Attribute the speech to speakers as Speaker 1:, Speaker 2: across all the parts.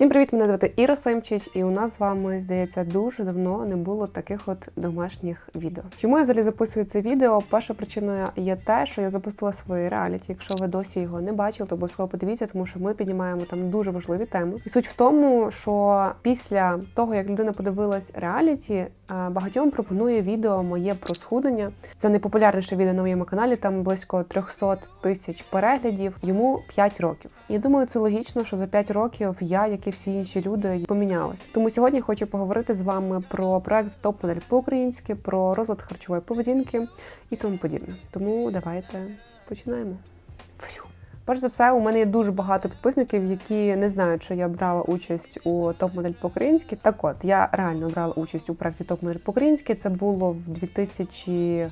Speaker 1: Всім привіт! Мене звати Іра Семчич, і у нас з вами, здається, дуже давно не було таких от домашніх відео. Чому я взагалі записую це відео? Перша причина є те, що я запустила своє реаліті. Якщо ви досі його не бачили, то обов'язково подивіться, тому що ми піднімаємо там дуже важливі теми. І суть в тому, що після того, як людина подивилась реаліті, е, багатьом пропонує відео моє про схуднення. Це найпопулярніше відео на моєму каналі, там близько 300 тисяч переглядів. Йому 5 років. І думаю, це логічно, що за 5 років я, як і всі інші люди, помінялась. Тому сьогодні хочу поговорити з вами про проект топ-модель по-українськи, про розлад харчової поведінки і тому подібне. Тому давайте починаємо. Перш за все, у мене є дуже багато підписників, які не знають, що я брала участь у топ-модель по-українськи. Так от, я реально брала участь у проєкті топ-модель по-українськи. Це було в 2000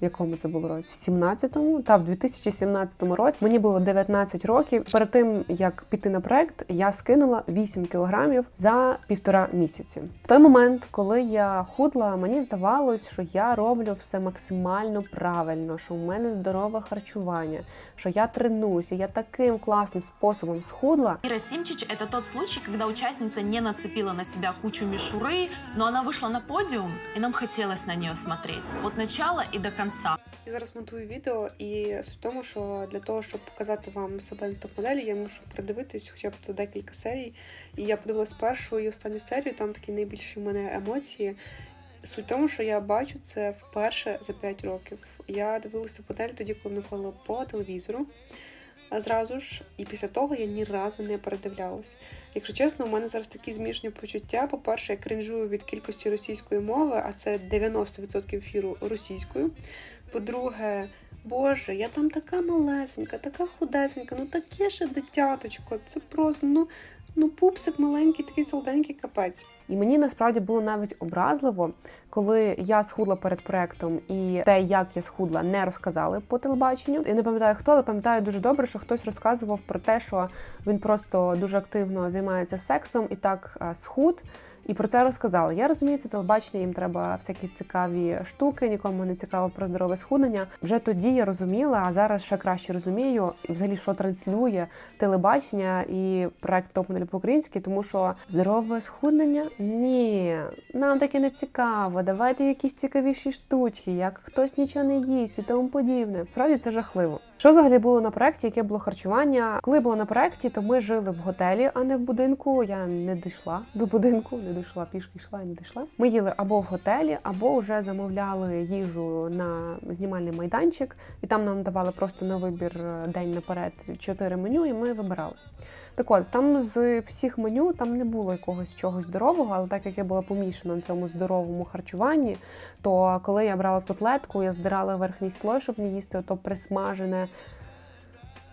Speaker 1: В якому це було році? 17-му? Та в 2017 році мені було 19 років. Перед тим як піти на проект, я скинула 8 кілограмів за півтора місяці. В той момент, коли я худла, мені здавалось, що я роблю все максимально правильно, що у мене здорове харчування, що я тренуюся, я таким класним способом схудла.
Speaker 2: Ира Симчич – это тот случай, когда участница не нацепила на себя кучу мишуры, но она вышла на подиум, и нам хотелось на нее смотреть. От начала и до конца.
Speaker 1: Я зараз монтую відео, і суть в тому, що для того, щоб показати вам себе на топ-моделі, я мушу придивитись хоча б то декілька серій. І я подивилась першу і останню серію, там такі найбільші в мене емоції. Суть в тому, що я бачу це вперше за 5 років. Я дивилася модель тоді, коли ми ходили по телевізору. Зразу ж, і після того я ні разу не передивлялась. Якщо чесно, у мене зараз такі змішані почуття. По-перше, я кринжую від кількості російської мови, а це 90% ефіру російською. По-друге, Боже, я там така малесенька, така худесенька, ну таке ще дитяточко. Це просто ну, ну пупсик маленький, такий солоденький капець. І мені насправді було навіть образливо, коли я схудла перед проектом і те, як я схудла, не розказали по телебаченню. Я не пам'ятаю хто, але пам'ятаю дуже добре, що хтось розказував про те, що він просто дуже активно займається сексом і так а, схуд. І про це розказали. Я розумію, це телебачення, їм треба всякі цікаві штуки, нікому не цікаво про здорове схуднення. Вже тоді я розуміла, а зараз ще краще розумію, взагалі, що транслює телебачення і проект топ модель по-українськи, тому що здорове схуднення ні, нам таке не цікаво. Давайте якісь цікавіші штучки, як хтось нічого не їсть і тому подібне. Справді це жахливо. Що взагалі було на проєкті, Яке було харчування? Коли було на проєкті, то ми жили в готелі, а не в будинку. Я не дійшла до будинку, не дійшла, пішки йшла і не дійшла. Ми їли або в готелі, або вже замовляли їжу на знімальний майданчик, і там нам давали просто на вибір е, день наперед чотири меню, і ми вибирали. Так от, там з всіх меню там не було якогось чогось здорового, але так як я була помішана на цьому здоровому харчуванні, то коли я брала котлетку, я здирала верхній слой, щоб не їсти ото присмажене.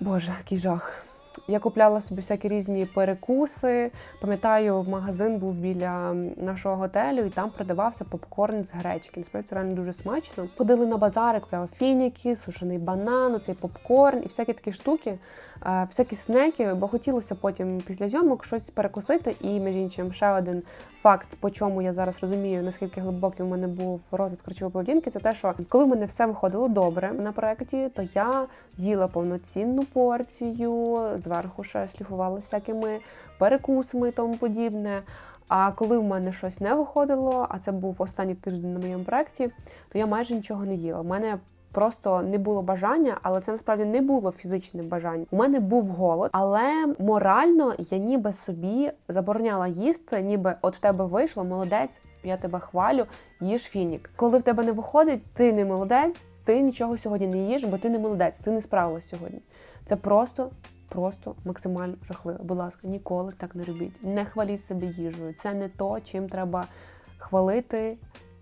Speaker 1: Боже, який жах. Я купляла собі всякі різні перекуси. Пам'ятаю, магазин був біля нашого готелю, і там продавався попкорн з гречки. Насправді це реально дуже смачно. Ходили на базари, купляли фініки, сушений банан, цей попкорн і всякі такі штуки, всякі снеки, бо хотілося потім після зйомок щось перекусити. І між іншим, ще один факт, по чому я зараз розумію, наскільки глибокий у мене був розвиток харчової поведінки, це те, що коли в мене все виходило добре на проєкті, то я їла повноцінну порцію, зверху ще шліфувала всякими перекусами і тому подібне. А коли в мене щось не виходило, а це був останній тиждень на моєму проєкті, то я майже нічого не їла. У мене Просто не було бажання, але це насправді не було фізичне бажання. У мене був голод, але морально я ніби собі забороняла їсти, ніби от в тебе вийшло, молодець, я тебе хвалю, їж фінік. Коли в тебе не виходить, ти не молодець, ти нічого сьогодні не їш, бо ти не молодець, ти не справилась сьогодні. Це просто. Просто максимально жахливо. Будь ласка, ніколи так не робіть. Не хваліть себе їжею. Це не то, чим треба хвалити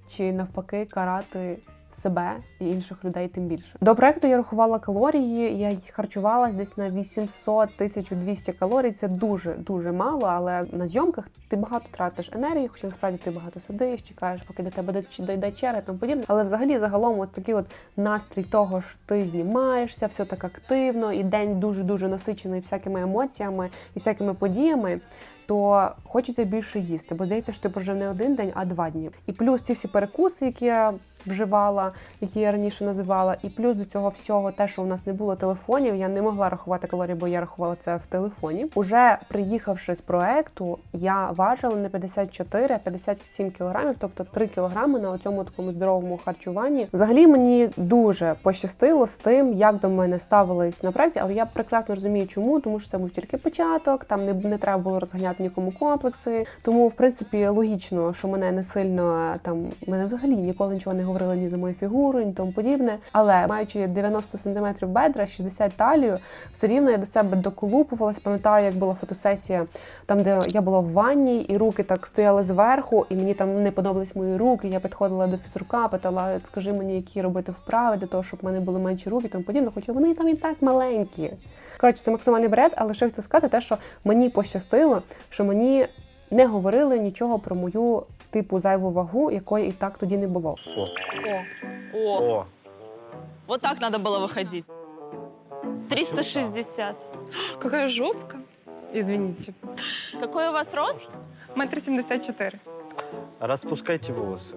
Speaker 1: чи навпаки карати себе і інших людей тим більше. До проекту я рахувала калорії. Я харчувалась десь на 800-1200 калорій. Це дуже дуже мало, але на зйомках ти багато тратиш енергії, хоча насправді ти багато сидиш, чекаєш, поки до тебе дійде черга тому подібне. Але взагалі загалом, от такий от настрій того, що ти знімаєшся, все так активно, і день дуже дуже насичений всякими емоціями і всякими подіями то хочеться більше їсти, бо здається, що ти прожив не один день, а два дні. І плюс ці всі перекуси, які я вживала, які я раніше називала. І плюс до цього всього, те, що у нас не було телефонів, я не могла рахувати калорії, бо я рахувала це в телефоні. Уже приїхавши з проекту, я важила не 54, а 57 кілограмів, тобто 3 кілограми на цьому такому здоровому харчуванні. Взагалі мені дуже пощастило з тим, як до мене ставились на проекті, але я прекрасно розумію, чому, тому що це був тільки початок, там не, не треба було розганяти нікому комплекси. Тому, в принципі, логічно, що мене не сильно там мене взагалі ніколи нічого не говорили ні за мою фігуру, ні тому подібне. Але маючи 90 см бедра, 60 талію, все рівно я до себе доколупувалась. Пам'ятаю, як була фотосесія, там де я була в ванні, і руки так стояли зверху, і мені там не подобались мої руки. Я підходила до фізрука, питала, скажи мені, які робити вправи для того, щоб в мене були менші руки, тому подібне. Хоча вони там і так маленькі. Коротше, це максимальний бред, але що хотіла сказати, те, що мені пощастило, що мені не говорили нічого про мою типу зайву вагу, якої і так тоді не було.
Speaker 3: О,
Speaker 2: О, о,
Speaker 3: о,
Speaker 2: вот так надо было выходить. 360.
Speaker 4: Какая жопка? Извините.
Speaker 2: Какой у вас рост?
Speaker 4: Метр семьдесят четыре.
Speaker 3: распускайте волосы.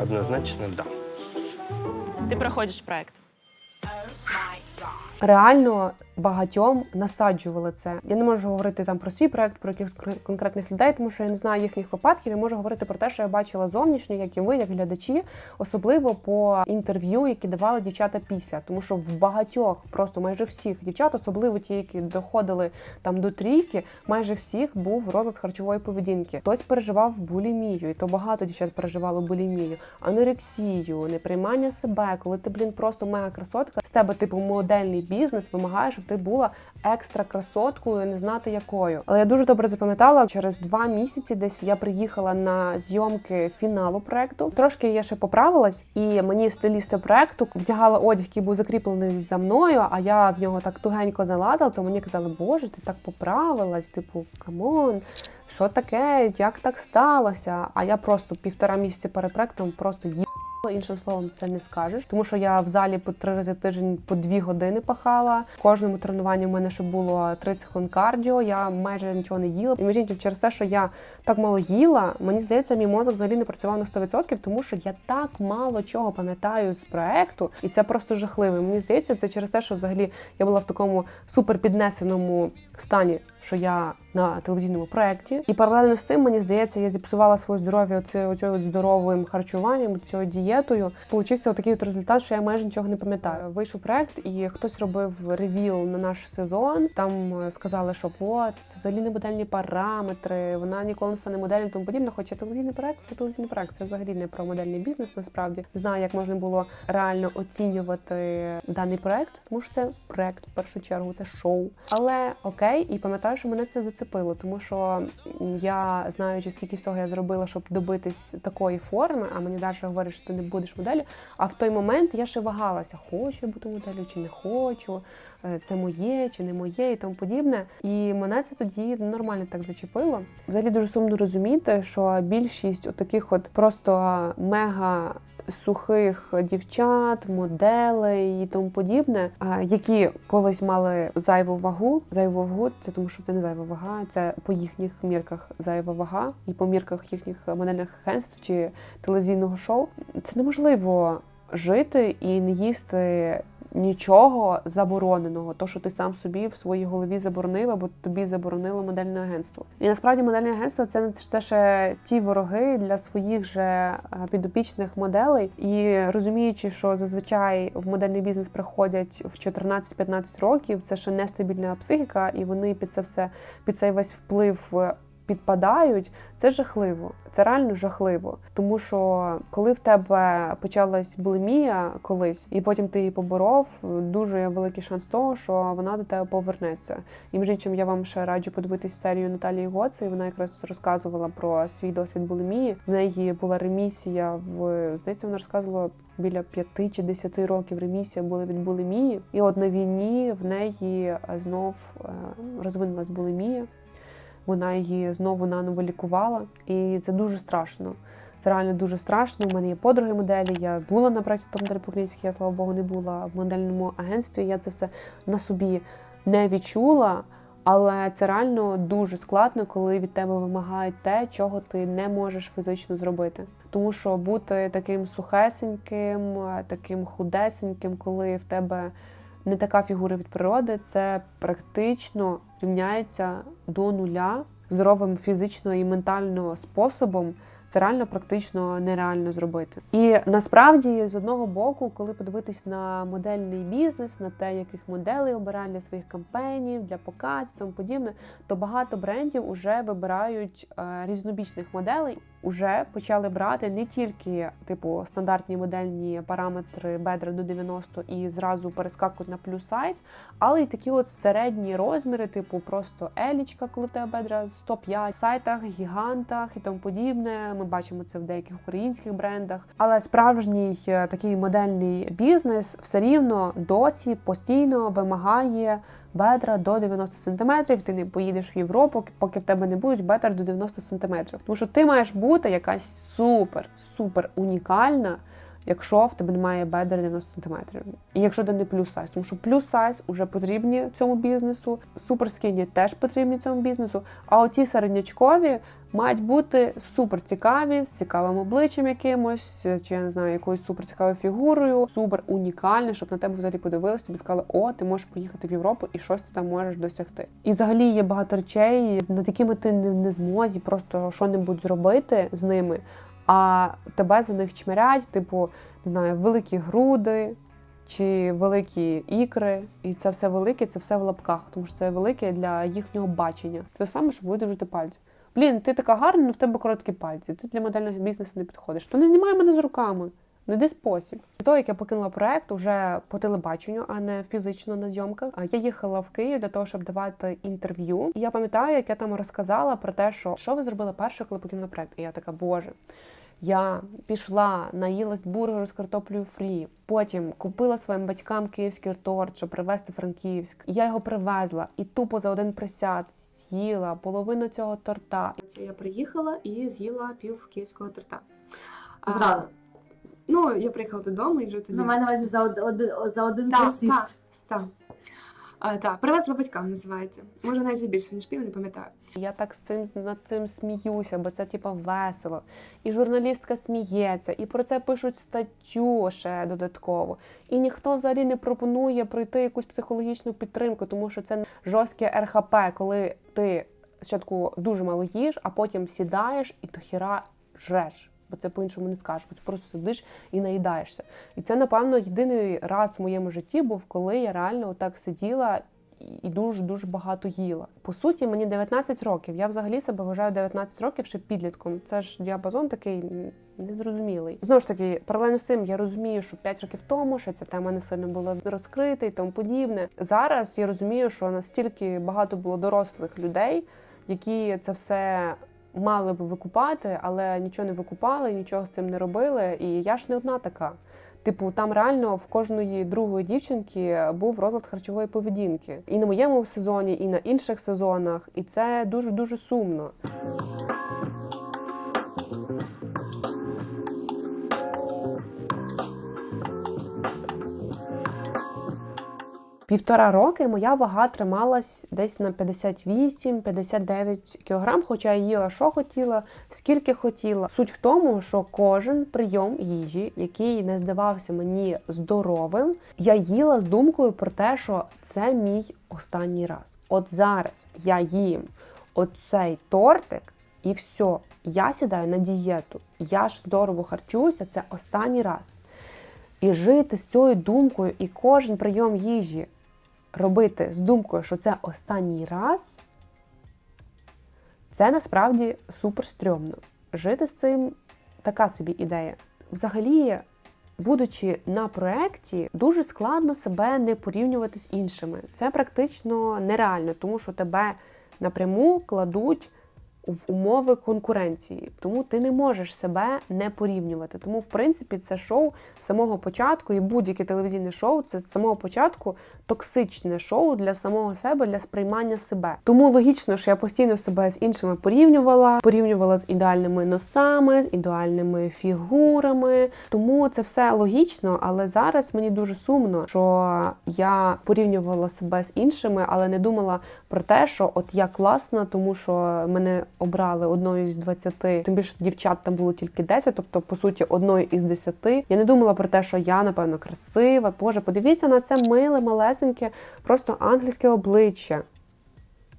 Speaker 3: Однозначно да.
Speaker 2: Ты проходишь проект.
Speaker 1: Реально багатьом насаджували це. Я не можу говорити там про свій проект, про якихось конкретних людей, тому що я не знаю їхніх випадків. Я можу говорити про те, що я бачила зовнішньо, як і ви, як глядачі, особливо по інтерв'ю, які давали дівчата після. Тому що в багатьох, просто майже всіх дівчат, особливо ті, які доходили там до трійки, майже всіх був розлад харчової поведінки. Хтось переживав булімію, і то багато дівчат переживало булімію, анорексію, неприймання себе, коли ти, блін, просто мега красотка, з тебе, типу, модельний бізнес вимагає, щоб ти була екстра красоткою, не знати якою. Але я дуже добре запам'ятала, через два місяці десь я приїхала на зйомки фіналу проекту. Трошки я ще поправилась, і мені стилісти проекту вдягала одяг, який був закріплений за мною, а я в нього так тугенько залазила, то мені казали, боже, ти так поправилась, типу, камон. Що таке? Як так сталося? А я просто півтора місяці перед проектом просто їбала. Іншим словом, це не скажеш, тому що я в залі по три рази в тиждень по дві години пахала. В кожному тренуванні в мене ще було 30 хвилин кардіо. Я майже нічого не їла. І між іншим, через те, що я так мало їла, мені здається, мій мозок взагалі не працював на 100%, тому що я так мало чого пам'ятаю з проекту, і це просто жахливо. Мені здається, це через те, що взагалі я була в такому супер піднесеному стані, що я на телевізійному проєкті. І паралельно з цим, мені здається, я зіпсувала своє здоров'я оце- оцею здоровим харчуванням, цією дієтою. Получився такий от результат, що я майже нічого не пам'ятаю. Вийшов проект, і хтось робив ревіл на наш сезон. Там е, сказали, що от це взагалі не модельні параметри, вона ніколи не стане моделлю тому подібне. Хоча телевізійний проект це телевізійний проект, це взагалі не про модельний бізнес. Насправді знаю, як можна було реально оцінювати даний проект, тому що це проект в першу чергу, це шоу. Але окей, і пам'ятаю, що мене це зацепило, тому що я знаючи, скільки всього я зробила, щоб добитись такої форми, а мені далі говорять, що ти не будеш моделлю. А в той момент я ще вагалася, хочу я бути моделлю чи не хочу, е, це моє чи не моє, і тому подібне. І мене це тоді нормально так зачепило. Взагалі дуже сумно розуміти, що більшість таких от просто мега. Сухих дівчат, моделей і тому подібне, які колись мали зайву вагу. Зайву вагу це тому, що це не зайва вага, це по їхніх мірках зайва вага, і по мірках їхніх модельних агентств чи телевізійного шоу. Це неможливо жити і не їсти нічого забороненого, то що ти сам собі в своїй голові заборонив, або тобі заборонило модельне агентство. І насправді модельне агентство це, це ще ті вороги для своїх же е, підопічних моделей. І розуміючи, що зазвичай в модельний бізнес приходять в 14-15 років, це ще нестабільна психіка, і вони під це все під цей весь вплив. Підпадають, це жахливо, це реально жахливо. Тому що коли в тебе почалась булімія колись, і потім ти її поборов, дуже великий шанс того, що вона до тебе повернеться. І між іншим, я вам ще раджу подивитись серію Наталії Гоци. Вона якраз розказувала про свій досвід булімії. В неї була ремісія в здається, вона розказувала. Біля п'яти чи десяти років ремісія була від булімії, і от на війні в неї знов е, розвинулась булімія вона її знову наново лікувала, і це дуже страшно. Це реально дуже страшно. У мене є подруги моделі. Я була на проєкті Том по-українськи, я слава Богу, не була в модельному агентстві. Я це все на собі не відчула. Але це реально дуже складно, коли від тебе вимагають те, чого ти не можеш фізично зробити. Тому що бути таким сухесеньким, таким худесеньким, коли в тебе не така фігура від природи, це практично рівняється до нуля здоровим фізично і ментально способом. Це реально практично нереально зробити. І насправді, з одного боку, коли подивитись на модельний бізнес, на те, яких моделей обирають для своїх кампаній, для показів, тому подібне, то багато брендів вже вибирають е, різнобічних моделей. Уже почали брати не тільки типу стандартні модельні параметри бедра до 90 і зразу перескакують на плюс сайз, але й такі от середні розміри, типу просто елічка, коли тебе бедра 105, сайтах, гігантах і тому подібне. Ми бачимо це в деяких українських брендах. Але справжній е, такий модельний бізнес все рівно досі постійно вимагає. Бедра до 90 см, ти не поїдеш в Європу, поки в тебе не будуть бедер до 90 см. Тому що ти маєш бути якась супер, супер унікальна, якщо в тебе немає бедер 90 см. І якщо ти не плюс сайз, тому що плюс сайз вже потрібні цьому бізнесу, супер скіні теж потрібні цьому бізнесу. А оці середнячкові мають бути супер цікаві, з цікавим обличчям якимось, чи я не знаю, якоюсь супер цікавою фігурою, супер унікальне, щоб на тебе взагалі подивилися, тобі сказали, о, ти можеш поїхати в Європу і щось ти там можеш досягти. І взагалі є багато речей, над якими ти не, змозі просто що-небудь зробити з ними, а тебе за них чмирять, типу, не знаю, великі груди. Чи великі ікри, і це все велике, це все в лапках, тому що це велике для їхнього бачення. Це саме, щоб видовжити пальці. Блін, ти така гарна, але в тебе короткі пальці. Ти для модельного бізнесу не підходиш. То не знімай мене з руками. Знайди спосіб. До того, як я покинула проект уже по телебаченню, а не фізично на зйомках. Я їхала в Київ для того, щоб давати інтерв'ю. І я пам'ятаю, як я там розказала про те, що що ви зробили перше, коли покинула проект. І я така, боже. Я пішла, наїлась бургеру з картоплею фрі. Потім купила своїм батькам київський торт, щоб привезти Франківськ. Я його привезла і тупо за один присяд з'їла половину цього торта. Я приїхала і з'їла пів київського торта.
Speaker 5: Зразу.
Speaker 1: Ну, я приїхала додому і вже тоді.
Speaker 5: Ну, увазі за, од, од, за один
Speaker 1: Так,
Speaker 5: присіст.
Speaker 1: так. Так. Так, привезла батькам називається. Може навіть більше, ніж пів, не пам'ятаю. Я так з цим над цим сміюся, бо це типа весело. І журналістка сміється, і про це пишуть статтю ще додатково. І ніхто взагалі не пропонує пройти якусь психологічну підтримку, тому що це жорстке РХП, коли ти спочатку дуже мало їш, а потім сідаєш і до хіра жреш. Бо це по-іншому не скажеш, бо ти просто сидиш і наїдаєшся. І це, напевно, єдиний раз в моєму житті був, коли я реально отак сиділа і дуже-дуже багато їла. По суті, мені 19 років. Я взагалі себе вважаю 19 років ще підлітком. Це ж діапазон такий незрозумілий. Знову ж таки, паралельно з цим я розумію, що 5 років тому ще ця тема не сильно була розкрита і тому подібне. Зараз я розумію, що настільки багато було дорослих людей, які це все мали б викупати, але нічого не викупали, нічого з цим не робили. І я ж не одна така. Типу, там реально в кожної другої дівчинки був розлад харчової поведінки. І на моєму сезоні, і на інших сезонах. І це дуже дуже сумно. Півтора роки моя вага трималась десь на 58-59 кг, хоча я їла, що хотіла, скільки хотіла. Суть в тому, що кожен прийом їжі, який не здавався мені здоровим, я їла з думкою про те, що це мій останній раз. От зараз я їм оцей тортик, і все, я сідаю на дієту. Я ж здорово харчуюся, це останній раз. І жити з цією думкою, і кожен прийом їжі робити з думкою, що це останній раз, це насправді супер стрьомно. Жити з цим така собі ідея. Взагалі, будучи на проєкті, дуже складно себе не порівнювати з іншими. Це практично нереально, тому що тебе напряму кладуть в умови конкуренції, тому ти не можеш себе не порівнювати. Тому, в принципі, це шоу з самого початку, і будь-яке телевізійне шоу це з самого початку токсичне шоу для самого себе, для сприймання себе. Тому логічно, що я постійно себе з іншими порівнювала, порівнювала з ідеальними носами, з ідеальними фігурами. Тому це все логічно, але зараз мені дуже сумно, що я порівнювала себе з іншими, але не думала про те, що от я класна, тому що мене обрали одною з 20, тим більше дівчат там було тільки 10, тобто по суті одною із 10. Я не думала про те, що я напевно красива. Боже, подивіться на це миле, малесеньке, просто ангельське обличчя.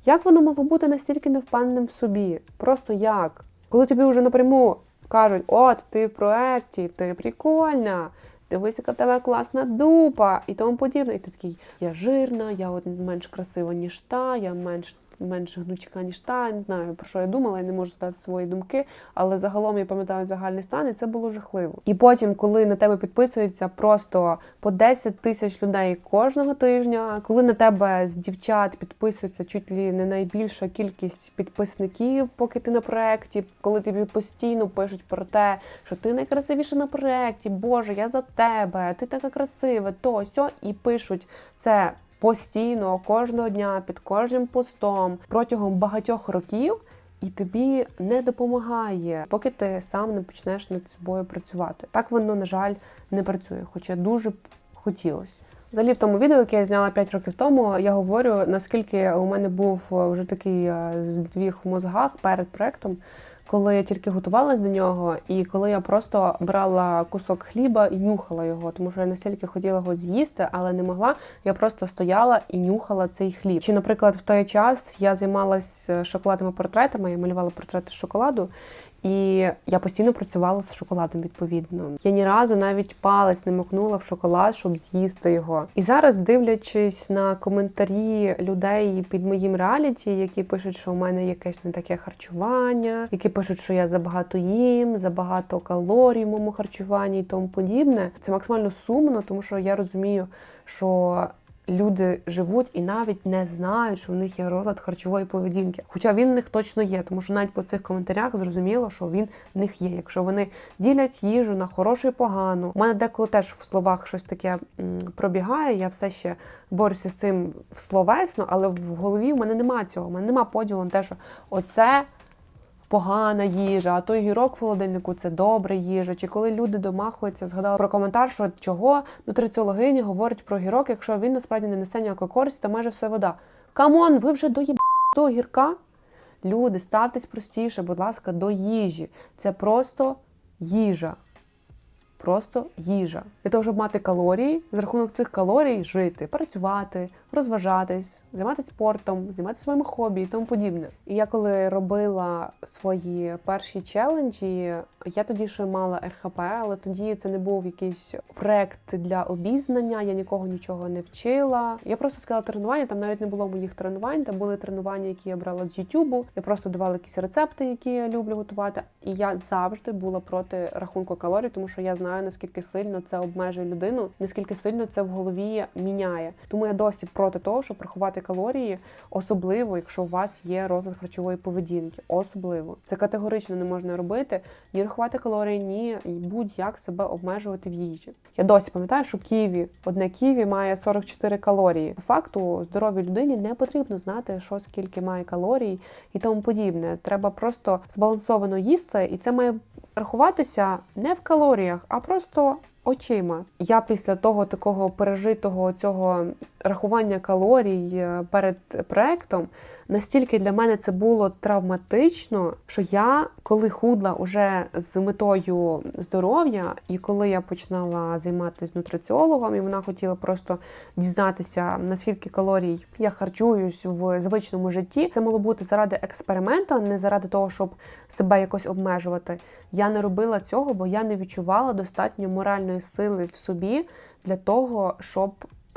Speaker 1: Як воно могло бути настільки невпевненим в собі? Просто як? Коли тобі вже напряму кажуть, от ти в проєкті, ти прикольна, дивись, яка в тебе класна дупа і тому подібне. І ти такий, я жирна, я от менш красива, ніж та, я менш. Менш гнучка, ніж та, не знаю про що я думала, я не можу сказати свої думки, але загалом я пам'ятаю загальний стан, і це було жахливо. І потім, коли на тебе підписується просто по 10 тисяч людей кожного тижня, коли на тебе з дівчат підписується чуть ли не найбільша кількість підписників, поки ти на проєкті, коли тобі постійно пишуть про те, що ти найкрасивіша на проєкті, Боже, я за тебе, ти така красива, то сьо, і пишуть це постійно, кожного дня, під кожним постом протягом багатьох років. І тобі не допомагає, поки ти сам не почнеш над собою працювати. Так воно, на жаль, не працює, хоча дуже б хотілося. Взагалі, в тому відео, яке я зняла 5 років тому, я говорю, наскільки у мене був е, вже такий е, здвіг в мозгах перед проектом, коли я тільки готувалась до нього, і коли я просто брала кусок хліба і нюхала його, тому що я настільки хотіла його з'їсти, але не могла. Я просто стояла і нюхала цей хліб. Чи, наприклад, в той час я займалась шоколадними портретами, я малювала портрети з шоколаду. І я постійно працювала з шоколадом відповідно. Я ні разу навіть палець не макнула в шоколад, щоб з'їсти його. І зараз, дивлячись на коментарі людей під моїм реаліті, які пишуть, що у мене якесь не таке харчування, які пишуть, що я забагато їм, забагато калорій в моєму харчуванні і тому подібне. Це максимально сумно, тому що я розумію, що люди живуть і навіть не знають, що в них є розлад харчової поведінки. Хоча він в них точно є, тому що навіть по цих коментарях зрозуміло, що він в них є. Якщо вони ділять їжу на хорошу і погану. У мене деколи теж в словах щось таке пробігає. Я все ще борюся з цим словесно, але в голові в мене немає цього. У мене немає поділу на те, що оце погана їжа, а той гірок в холодильнику це добра їжа. Чи коли люди домахуються, згадала про коментар, що чого нутриціологині говорять про гірок, якщо він насправді не несе ніякої користі, та майже все вода. Камон, ви вже доїб до гірка? Люди, ставтесь простіше, будь ласка, до їжі. Це просто їжа. Просто їжа. Для того, щоб мати калорії, з рахунок цих калорій жити, працювати, розважатись, займатися спортом, займатися своїми хобі і тому подібне. І я коли робила свої перші челенджі, я тоді ще мала РХП, але тоді це не був якийсь проект для обізнання, я нікого нічого не вчила. Я просто сказала тренування, там навіть не було моїх тренувань, там були тренування, які я брала з Ютубу. Я просто давала якісь рецепти, які я люблю готувати. І я завжди була проти рахунку калорій, тому що я знаю, наскільки сильно це обмежує людину, наскільки сильно це в голові міняє. Тому я досі проти того, щоб рахувати калорії, особливо якщо у вас є розлад харчової поведінки. Особливо це категорично не можна робити. Ні рахувати калорії, ні будь-як себе обмежувати в їжі. Я досі пам'ятаю, що ківі, одне ківі має 44 калорії. По факту здоровій людині не потрібно знати, що скільки має калорій і тому подібне. Треба просто збалансовано їсти, і це має рахуватися не в калоріях, а просто очима. Я після того такого пережитого цього рахування калорій е, перед проектом настільки для мене це було травматично, що я, коли худла уже з метою здоров'я, і коли я починала займатися нутриціологом, і вона хотіла просто дізнатися, наскільки калорій я харчуюсь в звичному житті, це мало бути заради експерименту, а не заради того, щоб себе якось обмежувати. Я не робила цього, бо я не відчувала достатньо моральної сили в собі для того, щоб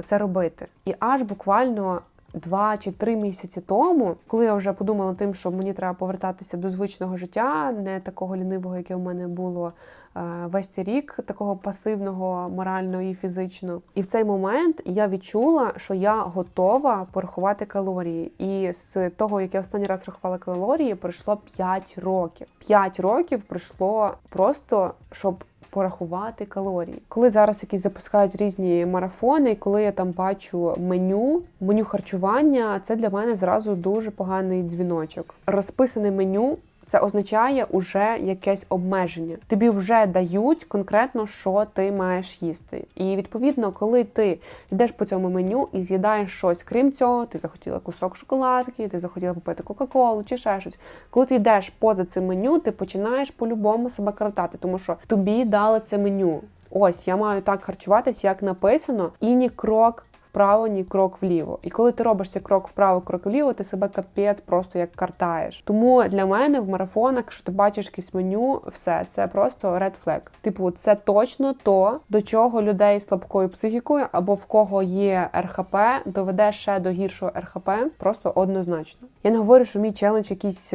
Speaker 1: це робити. І аж буквально два чи три місяці тому, коли я вже подумала тим, що мені треба повертатися до звичного життя, не такого лінивого, яке в мене було е, весь цей рік, такого пасивного, морально і фізично. І в цей момент я відчула, що я готова порахувати калорії. І з того, як я останній раз рахувала калорії, пройшло 5 років. 5 років пройшло просто, щоб порахувати калорії. Коли зараз якісь запускають різні марафони, і коли я там бачу меню, меню харчування, це для мене зразу дуже поганий дзвіночок. Розписане меню. Це означає уже якесь обмеження. Тобі вже дають конкретно, що ти маєш їсти. І відповідно, коли ти йдеш по цьому меню і з'їдаєш щось, крім цього, ти захотіла кусок шоколадки, ти захотіла попити Кока-Колу чи ще щось. Коли ти йдеш поза цим меню, ти починаєш по-любому себе картати, тому що тобі дали це меню. Ось я маю так харчуватись, як написано, і ні крок вправо, ні крок вліво. І коли ти робиш цей крок вправо, крок вліво, ти себе капець просто як картаєш. Тому для мене в марафонах, якщо ти бачиш якесь меню, все це просто red flag. Типу, це точно то, до чого людей з слабкою психікою або в кого є РХП, доведе ще до гіршого РХП, просто однозначно. Я не говорю, що мій челендж якийсь.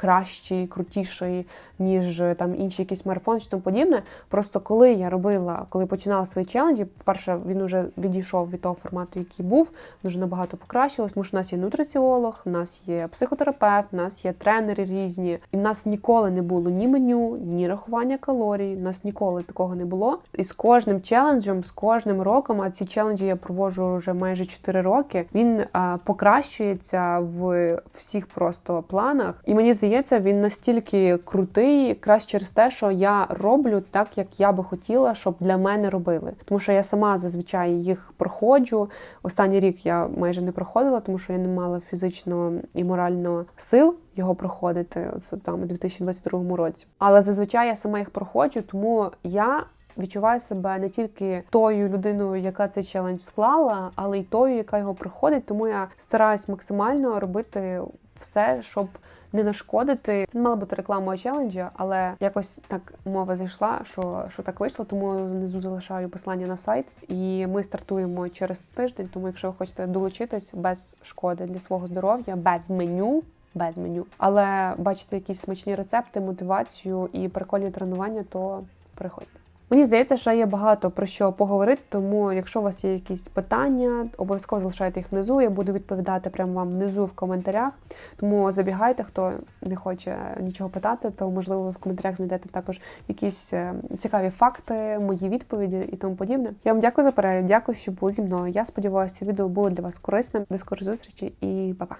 Speaker 1: Е, Кращий, крутіший, ніж е, там інші якісь марафони чи тому подібне. Просто коли я робила, коли починала свої челенджі, по-перше, він уже відійшов від того формату, який був, дуже набагато покращилось, тому що в нас є нутриціолог, в нас є психотерапевт, в нас є тренери різні, і в нас ніколи не було ні меню, ні рахування калорій. В нас ніколи такого не було. І з кожним челенджем, з кожним роком, а ці челенджі я проводжу вже майже 4 роки. Він а, покращується в всіх просто планах. І мені здається, він настільки крутий, якраз через те, що я роблю так, як я би хотіла, щоб для мене робили. Тому що я сама зазвичай їх проходжу. Останній рік я майже не проходила, тому що я не мала фізично і морально сил його проходити це там у 2022 році. Але зазвичай я сама їх проходжу, тому я. Відчуваю себе не тільки тою людиною, яка цей челендж склала, але й тою, яка його проходить. Тому я стараюсь максимально робити все, щоб не нашкодити. Це не мала бути реклама челенджа, але якось так мова зайшла, що, що так вийшло. Тому внизу залишаю посилання на сайт. І ми стартуємо через тиждень. Тому, якщо ви хочете долучитись без шкоди для свого здоров'я, без меню. Без меню, але бачите якісь смачні рецепти, мотивацію і прикольні тренування, то приходьте. Мені здається, що є багато про що поговорити, тому якщо у вас є якісь питання, обов'язково залишайте їх внизу. Я буду відповідати прямо вам внизу в коментарях. Тому забігайте, хто не хоче нічого питати, то можливо ви в коментарях знайдете також якісь е, цікаві факти, мої відповіді і тому подібне. Я вам дякую за перегляд, дякую, що були зі мною. Я сподіваюся, відео було для вас корисним. До скорої зустрічі і па-па!